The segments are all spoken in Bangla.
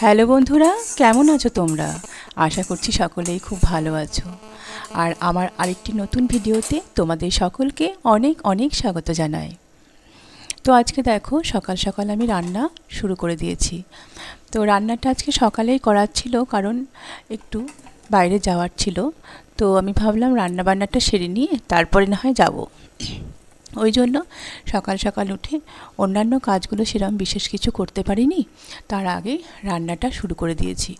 হ্যালো বন্ধুরা, কেমন আছো তোমরা? আশা করছি সকলেই খুব ভালো আছো। আর আমার আরেকটি নতুন ভিডিওতে তোমাদের সকলকে অনেক অনেক স্বাগত জানাই। তো আজকে দেখো, সকাল সকাল আমি রান্না শুরু করে দিয়েছি। তো রান্নাটা আজকে সকালেই করার ছিল, কারণ একটু বাইরে যাওয়ার ছিল। তো আমি ভাবলাম রান্না বান্নাটা সেরে নিয়ে তারপরে না হয় যাব। ওই জন্য সকাল সকাল উঠে অন্যান্য কাজগুলো সেরম বিশেষ কিছু করতে পারিনি। তার আগে রান্নাটা শুরু করে দিয়েছি।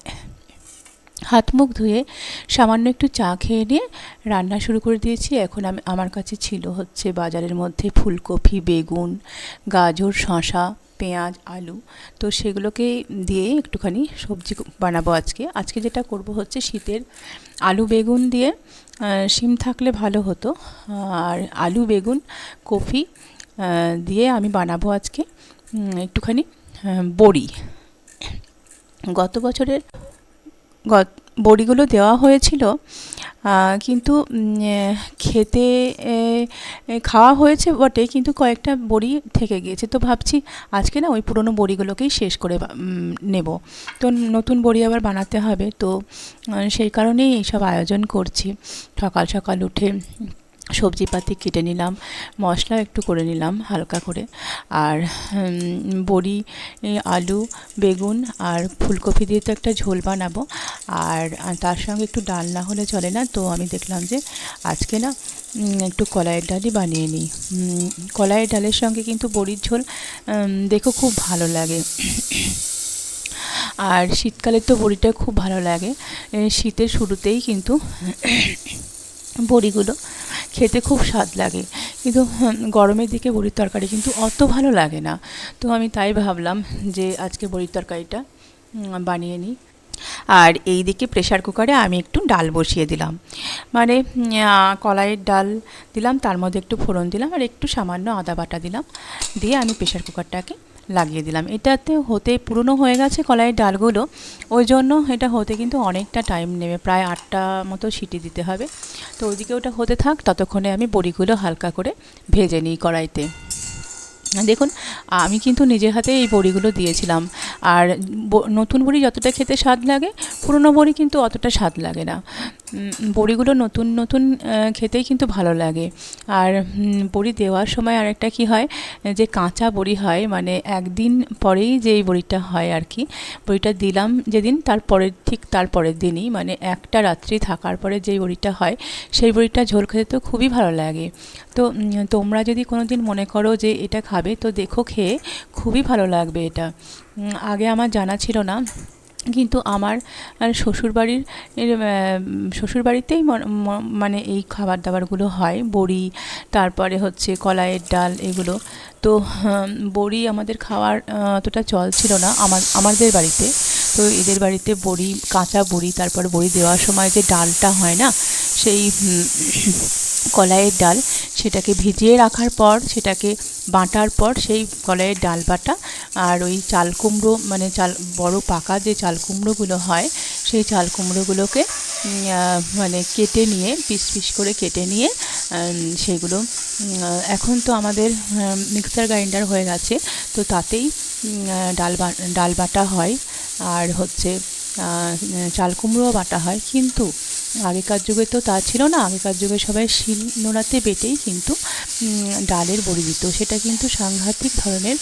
হাত মুখ ধুয়ে সামান্য একটু চা খেয়ে নিয়ে রান্না শুরু করে দিয়েছি। এখন আমি, আমার কাছে ছিল হচ্ছে বাজারের মধ্যে ফুলকপি, বেগুন, গাজর শশা পেঁয়াজ, আলু, তো সেগুলোকে দিয়ে একটুখানি সবজি বানাবো আজকে। আজকে যেটা করব হচ্ছে শীতের আলু বেগুন দিয়ে শিম থাকলে ভালো হতো। আর আলু, বেগুন, কফি দিয়ে আমি বানাবো আজকে একটুখানি বড়ি। গত বছরের গত বড়িগুলো দেওয়া হয়েছিল কিন্তু খেতে খাওয়া হয়েছে বটে, কিন্তু কয়েকটা বড়ি থেকে গিয়েছে। তো ভাবছি আজকে না ওই পুরনো বড়িগুলোকেই শেষ করে নেব। তো নতুন বড়ি আবার বানাতে হবে। তো সেই কারণেই এইসব আয়োজন করছি। সকাল সকাল উঠে সবজিপাতি কেটে নিলাম, মশলা একটু করে নিলাম হালকা করে। আর বড়ি আলু, বেগুন আর ফুলকপি দিয়ে তো একটা ঝোল বানাবো। আর তার সঙ্গে একটু ডাল না হলে চলে না, তো আমি দেখলাম যে আজকে না একটু কলাইয়ের ডালই বানিয়ে নিই। কলাইয়ের ডালের সঙ্গে কিন্তু বড়ির ঝোল দেখো খুব ভালো লাগে। আর শীতকালে তো বড়িটা খুব ভালো লাগে। শীতের শুরুতেই কিন্তু বড়িগুলো খেতে খুব স্বাদ লাগে। কিন্তু গরমের দিকে বড়ির তরকারি কিন্তু অত ভালো লাগে না। তো আমি তাই ভাবলাম যে আজকে বড়ির তরকারিটা বানিয়ে নিই। আর এই দিকে প্রেশার কুকারে আমি একটু ডাল বসিয়ে দিলাম। মানে কলাইয়ের ডাল দিলাম, তার মধ্যে একটু ফোড়ন দিলাম, আর একটু সামান্য আদা বাটা দিলাম। দিয়ে আমি প্রেশার কুকারটাকে লাগিয়ে দিলাম। এটাতে হতে পুরনো হয়ে গেছে কলাইয়ের ডালগুলো। ওই জন্য এটা হতে কিন্তু অনেকটা টাইম নেবে। প্রায় আটটা মতো সিটি দিতে হবে। তো ওইদিকে ওটা হতে থাক, ততক্ষণে আমি বড়িগুলো হালকা করে ভেজে নিই কড়াইতে। দেখুন, আমি কিন্তু নিজের হাতে এই বড়িগুলো দিয়েছিলাম। আর নতুন বড়ি যতটা খেতে স্বাদ লাগে, পুরনো বড়ি কিন্তু অতটা স্বাদ লাগে না। বড়িগুলো নতুন নতুন খেতেই কিন্তু ভালো লাগে। আর বড়ি দেওয়ার সময় আরেকটা কি হয়, যে কাঁচা বড়ি হয় মানে একদিন পরেই যে এই বড়িটা হয় আর কি, বড়িটা দিলাম যেদিন তারপরের ঠিক তার পরের দিনই মানে একটা রাত্রি থাকার পরে যেই বড়িটা হয়, সেই বড়িটা ঝোল খেতে তো খুবই ভালো লাগে। তো তোমরা যদি কোনো দিন মনে করো যে এটা খাবে, তো দেখো খেয়ে খুবই ভালো লাগবে এটা। আগে আমার জানা ছিল না কিন্তু আমার শ্বশুরবাড়ির শ্বশুরবাড়িতেই মানে এই খাবার দাবারগুলো হয়। বড়ি, তারপরে হচ্ছে কলাইয়ের ডাল, এগুলো। তো বড়ি আমাদের খাওয়ার অতটা চল ছিল না আমার, আমাদের বাড়িতে। তো এদের বাড়িতে বড়ি, কাঁচা বড়ি, তারপর বড়ি দেওয়ার সময় যে ডালটা হয় না, সেই কলাইয়ের ডাল, সেটাকে ভিজিয়ে রাখার পর, সেটাকে বাটার পর সেই কলাইয়ের ডাল বাটা আর ওই চাল কুমড়ো মানে চাল, বড় পাকা যে চাল কুমড়োগুলো হয়, সেই চাল কুমড়োগুলোকে মানে কেটে নিয়ে, পিস পিস করে কেটে নিয়ে সেগুলো এখন তো আমাদের মিক্সার গ্রাইন্ডার হয়ে গেছে, তো তাতেই ডাল ডাল বাটা হয়, আর হচ্ছে চাল কুমড়োও বাটা হয়, কিন্তু আগেকার যুগে তো তা ছিল না। আগেকার যুগে সবাই শিল নোড়াতে বেটেই কিন্তু ডালের বড়ি দিত। সেটা কিন্তু সাংঘাতিক ধরনের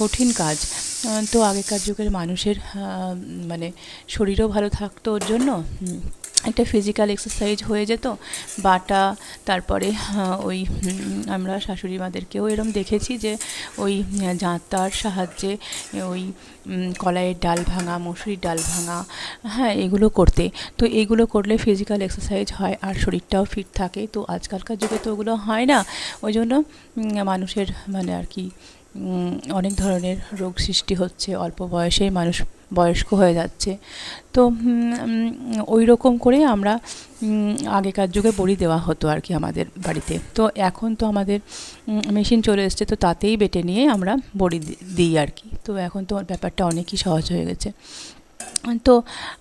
কঠিন কাজ। তো আগেকার যুগের মানুষের মানে শরীরও ভালো থাকতো ওর জন্য। একটা ফিজিক্যাল এক্সারসাইজ হয়ে যেত। বাটা, তারপরে ওই আমরা শাশুড়ি মাদেরকেও এরম দেখেছি যে, ওই, জাঁতার সাহায্যে, ওই কলাইয়ের ডাল ভাঙা, মসুরির ডাল ভাঙা হ্যাঁ এগুলো করতে। তো এইগুলো করলে ফিজিক্যাল এক্সারসাইজ হয় আর শরীরটাও ফিট থাকে। তো আজকালকার যুগে তো ওগুলো হয় না। ওই জন্য মানুষের মানে আর কি অনেক ধরনের রোগ সৃষ্টি হচ্ছে। অল্প বয়সেই মানুষ বয়স্ক হয়ে যাচ্ছে। তো ওই রকম করে আমরা আগেকার যুগে বড়ি দেওয়া হতো আর কি আমাদের বাড়িতে। তো এখন তো আমাদের মেশিন চলে এসছে, তো তাতেই বেটে নিয়ে আমরা বড়ি দিই আর কি। তো এখন তো ব্যাপারটা অনেকই সহজ হয়ে গেছে। তো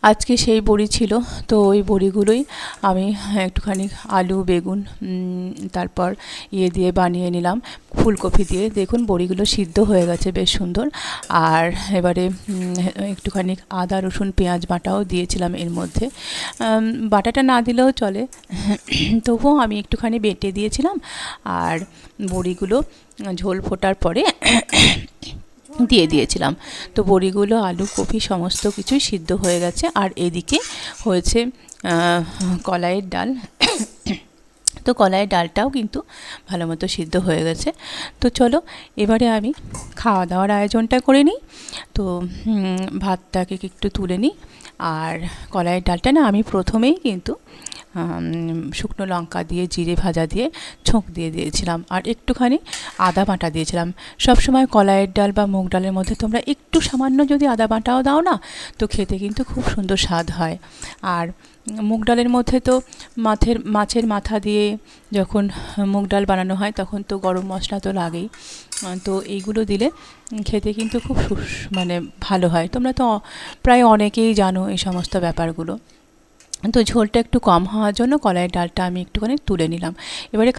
আজকে সেই বড়ি ছিল, তো ওই বড়িগুলোই আমি একটুখানি আলু, বেগুন তারপর ইয়ে দিয়ে বানিয়ে নিলাম, ফুলকপি দিয়ে। দেখুন, বড়িগুলো সিদ্ধ হয়ে গেছে, বেশ সুন্দর। আর এবারে একটুখানি আদা, রসুন, পেঁয়াজ বাটাও দিয়েছিলাম এর মধ্যে। বাটাটা না দিলেও চলে। তবুও আমি একটুখানি বেটে দিয়েছিলাম। আর বড়িগুলো ঝোল ফোটার পরে দিয়ে দিয়েছিলাম। তো বড়িগুলো, আলু, কপি সমস্ত কিছুই সিদ্ধ হয়ে গেছে। আর এদিকে হয়েছে কলাইয়ের ডাল। তো কলাইয়ের ডালটাও কিন্তু ভালো মতো সিদ্ধ হয়ে গেছে। তো চলো, এবারে আমি খাওয়া দাওয়ার আয়োজনটা করে নিই। তো ভাতটাকে একটু তুলে নিই। আর কলাইয়ের ডালটা না, আমি প্রথমেই কিন্তু শুকনো লঙ্কা দিয়ে, জিরে ভাজা দিয়ে ছোঁক দিয়ে দিয়েছিলাম। আর একটুখানি আদা বাটা দিয়েছিলাম। সব সময় কলাইয়ের ডাল বা মুগ ডালের মধ্যে তোমরা একটু সামান্য যদি আদা বাটাও দাও না, তো খেতে কিন্তু খুব সুন্দর স্বাদ হয়। আর মুগ ডালের মধ্যে তো মাছের মাছের মাথা দিয়ে যখন মুগ ডাল বানানো হয়, তখন তো গরম মশলা তো লাগেই। তো এইগুলো দিলে খেতে কিন্তু খুব মানে ভালো হয়। তোমরা তো প্রায় অনেকেই জানো এই সমস্ত ব্যাপারগুলো। তো ঝোলটা একটু কম হওয়ার জন্য কলাইয়ের ডালটা আমি একটুখানি তুলে নিলাম। এবারে